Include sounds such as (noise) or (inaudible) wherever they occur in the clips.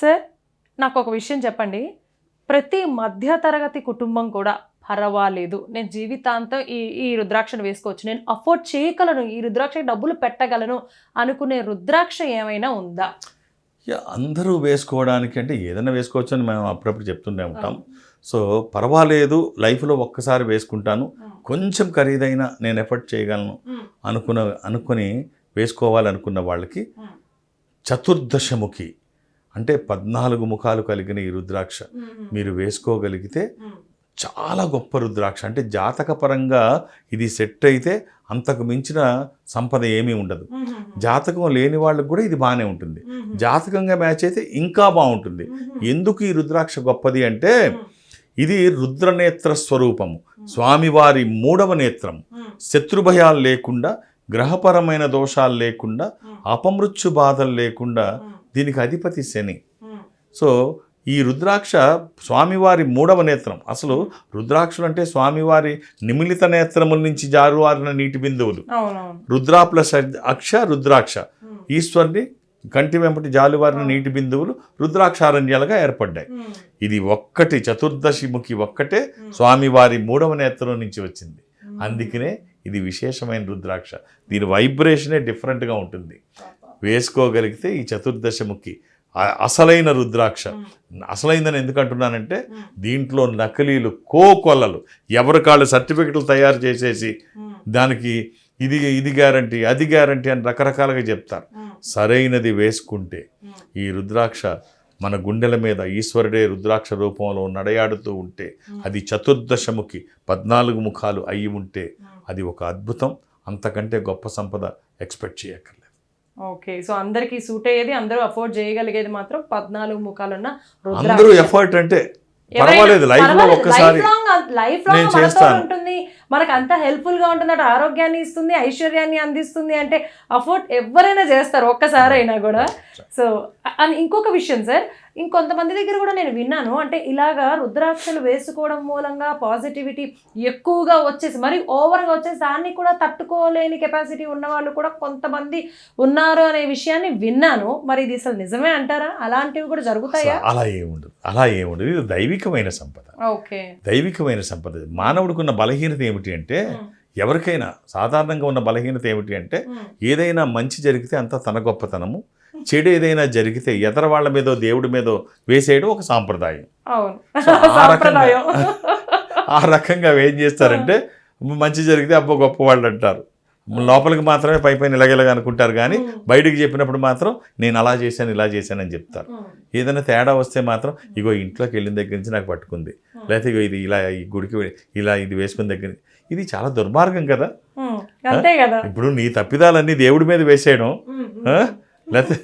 Sir నాకు ఒక విషయం చెప్పండి. ప్రతి మధ్యతరగతి కుటుంబం కూడా పర్వాలేదు. నేను జీవితాంతం ఈ ఈ రుద్రాక్షను వేసుకోవచ్చు. నేను అఫోర్డ్ చేయగలను ఈ రుద్రాక్ష డబ్బులు పెట్టగలను అనుకునే రుద్రాక్ష ఏమైనా ఉందా? యా, అందరూ వేసుకోవడానికి అంటే ఏదైనా వేసుకోవచ్చు అని మేము అప్పుడప్పుడు చెప్తుండే ఉంటాం. సో పర్వాలేదు లైఫ్లో ఒక్కసారి వేసుకుంటాను. కొంచెం ఖరీదైన నేను ఎఫర్ట్ చేయగలను అనుకున్న అనుకుని వేసుకోవాలనుకున్న వాళ్ళకి చతుర్దశముఖి. అంటే పద్నాలుగు ముఖాలు కలిగిన ఈ రుద్రాక్ష మీరు వేసుకోగలిగితే చాలా గొప్ప రుద్రాక్ష. అంటే జాతకపరంగా ఇది సెట్ అయితే అంతకు మించిన సంపద ఏమీ ఉండదు. జాతకం లేని వాళ్ళకి కూడా ఇది బాగానే ఉంటుంది. జాతకంగా మ్యాచ్ అయితే ఇంకా బాగుంటుంది. ఎందుకు ఈ రుద్రాక్ష గొప్పది అంటే ఇది రుద్రనేత్ర స్వరూపము. స్వామివారి మూడవ నేత్రం శత్రుభయాలు లేకుండా గ్రహపరమైన దోషాలు లేకుండా అపమృత్యు బాధలు లేకుండా దీనికి అధిపతి శని. సో ఈ రుద్రాక్ష స్వామివారి మూడవ నేత్రం. అసలు రుద్రాక్షలు అంటే స్వామివారి నిమిలిత నేత్రముల నుంచి జారువారిన నీటి బిందువులు. రుద్రా ప్లస్ అక్ష రుద్రాక్ష. ఈశ్వరుని కంటి వెంపటి జాలువారిన నీటి బిందువులు రుద్రాక్షారణ్యాలుగా ఏర్పడ్డాయి. ఇది ఒక్కటి చతుర్దశిముఖి ఒక్కటే స్వామివారి మూడవ నేత్రం నుంచి వచ్చింది. అందుకనే ఇది విశేషమైన రుద్రాక్ష. దీని వైబ్రేషనే డిఫరెంట్గా ఉంటుంది. వేసుకోగలిగితే ఈ చతుర్దశముఖి అసలైన రుద్రాక్ష. అసలైందని ఎందుకు అంటున్నానంటే దీంట్లో నకిలీలు కోకొల్లలు ఎవరి కాళ్ళు సర్టిఫికెట్లు తయారు చేసేసి దానికి ఇది ఇది గ్యారంటీ అది గ్యారంటీ అని రకరకాలుగా చెప్తారు. సరైనది వేసుకుంటే ఈ రుద్రాక్ష మన గుండెల మీద ఈశ్వరుడే రుద్రాక్ష రూపంలో నడయాడుతూ ఉంటే అది చతుర్దశముఖి పద్నాలుగు ముఖాలు అయి ఉంటే అది ఒక అద్భుతం. అంతకంటే గొప్ప సంపద ఎక్స్పెక్ట్ చేయక్కర్లేదు. ఓకే సో అందరికి సూట్ అయ్యేది అందరూ అఫోర్డ్ చేయగలిగేది మాత్రం పద్నాలుగు ముఖాలున్న అందరూ ఎఫర్ట్ అంటే పర్వాలేదు లైఫ్లో ఒక్కసారి లైఫ్ నేను లాంగ్ మనతో చేస్తాను. ఉంటుంది. మనకు అంత హెల్ప్ఫుల్గా ఉంటుంది అటు ఆరోగ్యాన్ని ఇస్తుంది ఐశ్వర్యాన్ని అందిస్తుంది అంటే అఫోర్డ్ ఎవరైనా చేస్తారు ఒక్కసారి అయినా కూడా. సో అండ్ ఇంకొక విషయం సార్ ఇంకొంతమంది దగ్గర కూడా నేను విన్నాను అంటే ఇలాగా రుద్రాక్షలు వేసుకోవడం మూలంగా పాజిటివిటీ ఎక్కువగా వచ్చేసి మరి ఓవర్గా వచ్చేసి దాన్ని కూడా తట్టుకోలేని కెపాసిటీ ఉన్న వాళ్ళు కూడా కొంతమంది ఉన్నారు అనే విషయాన్ని విన్నాను. మరి ఇది అసలు నిజమే అంటారా? అలాంటివి కూడా జరుగుతాయా? అలా ఏముండదు. అలా ఏముండదు. ఇది దైవికమైన సంపద. ఓకే. దైవికమైన సంపద. మానవుడికి ఉన్న బలహీనత ఏమిటి అంటే ఎవరికైనా సాధారణంగా ఉన్న బలహీనత ఏమిటి అంటే ఏదైనా మంచి జరిగితే అంతా తన గొప్పతనము చెడు ఏదైనా జరిగితే ఎదర వాళ్ళ మీదో దేవుడి మీదో వేసేయడం ఒక సాంప్రదాయం. ఆ రకంగా (laughs) ఆ రకంగా ఏం చేస్తారంటే మంచి జరిగితే అబ్బో గొప్ప వాళ్ళు అంటారు. లోపలికి మాత్రమే పై పైన ఇలాగేలాగా అనుకుంటారు కానీ బయటికి చెప్పినప్పుడు మాత్రం నేను అలా చేశాను ఇలా చేశానని చెప్తారు. ఏదైనా తేడా వస్తే మాత్రం ఇగో ఇంట్లోకి వెళ్ళిన దగ్గర నుంచి నాకు పట్టుకుంది. లేకపోతే ఇగో ఇది ఇలా ఈ గుడికి ఇలా ఇది వేసుకున్న దగ్గర ఇది చాలా దుర్మార్గం కదా. ఇప్పుడు నీ తప్పిదాలన్నీ దేవుడి మీద వేసేయడం? లేకపోతే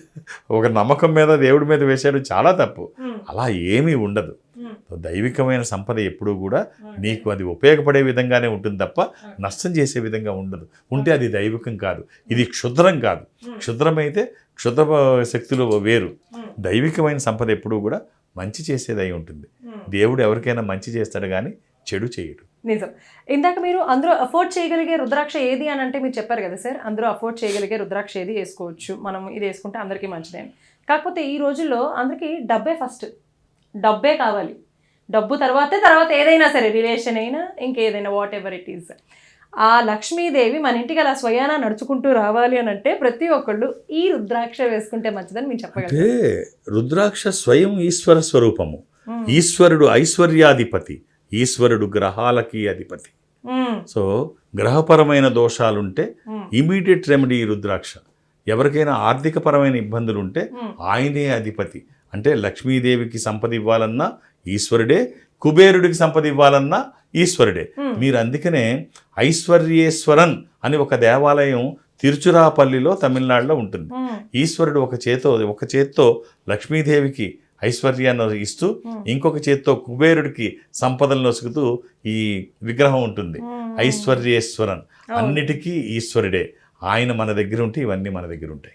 ఒక నమ్మకం మీద దేవుడి మీద వేసేయడం చాలా తప్పు. అలా ఏమీ ఉండదు. దైవికమైన సంపద ఎప్పుడూ కూడా నీకు అది ఉపయోగపడే విధంగానే ఉంటుంది తప్ప నష్టం చేసే విధంగా ఉండదు. ఉంటే అది దైవికం కాదు. ఇది క్షుద్రం కాదు. క్షుద్రమైతే క్షుద్ర శక్తులు వేరు. దైవికమైన సంపద ఎప్పుడూ కూడా మంచి చేసేది ఉంటుంది. దేవుడు ఎవరికైనా మంచి చేస్తాడు కానీ చెడు చేయడు. నిజం. ఇందాక మీరు అందరూ అఫోర్డ్ చేయగలిగే రుద్రాక్ష ఏది అని అంటే మీరు చెప్పారు కదా సార్ అందరూ అఫోర్డ్ చేయగలిగే రుద్రాక్ష ఏది వేసుకోవచ్చు. మనం ఇది వేసుకుంటే అందరికీ మంచిదే కాకపోతే ఈ రోజుల్లో అందరికీ డబ్బే ఫస్ట్ డబ్బే కావాలి. డబ్బు తర్వాతే తర్వాత ఏదైనా సరే రిలేషన్ అయినా ఇంకేదైనా వాట్ ఎవర్ ఇట్ ఈస్ ఆ లక్ష్మీదేవి మన ఇంటికి అలా స్వయానా నడుచుకుంటూ రావాలి అని అంటే ప్రతి ఒక్కళ్ళు ఈ రుద్రాక్ష వేసుకుంటే మంచిదని మీరు చెప్పగలరు అంటే రుద్రాక్ష స్వయం ఈశ్వర స్వరూపము. ఈశ్వరుడు ఐశ్వర్యాధిపతి ఈశ్వరుడు గ్రహాలకి అధిపతి. సో గ్రహపరమైన దోషాలుంటే ఇమీడియట్ రెమెడీ రుద్రాక్ష. ఎవరికైనా ఆర్థికపరమైన ఇబ్బందులు ఉంటే ఆయనే అధిపతి. అంటే లక్ష్మీదేవికి సంపద ఇవ్వాలన్నా ఈశ్వరుడే కుబేరుడికి సంపద ఇవ్వాలన్నా ఈశ్వరుడే. మీరు అందుకనే ఐశ్వర్యేశ్వరన్ అని ఒక దేవాలయం తిరుచురాపల్లిలో తమిళనాడులో ఉంటుంది. ఈశ్వరుడు ఒక చేతో ఒక చేత్తో లక్ష్మీదేవికి ఐశ్వర్యాన్ని ఇస్తూ ఇంకొక చేత్తో కుబేరుడికి సంపదలను నొసుకుతూ ఈ విగ్రహం ఉంటుంది. ఐశ్వర్యేశ్వరన్. అన్నిటికీ ఈశ్వరుడే. ఆయన మన దగ్గర ఉంటే ఇవన్నీ మన దగ్గర ఉంటాయి.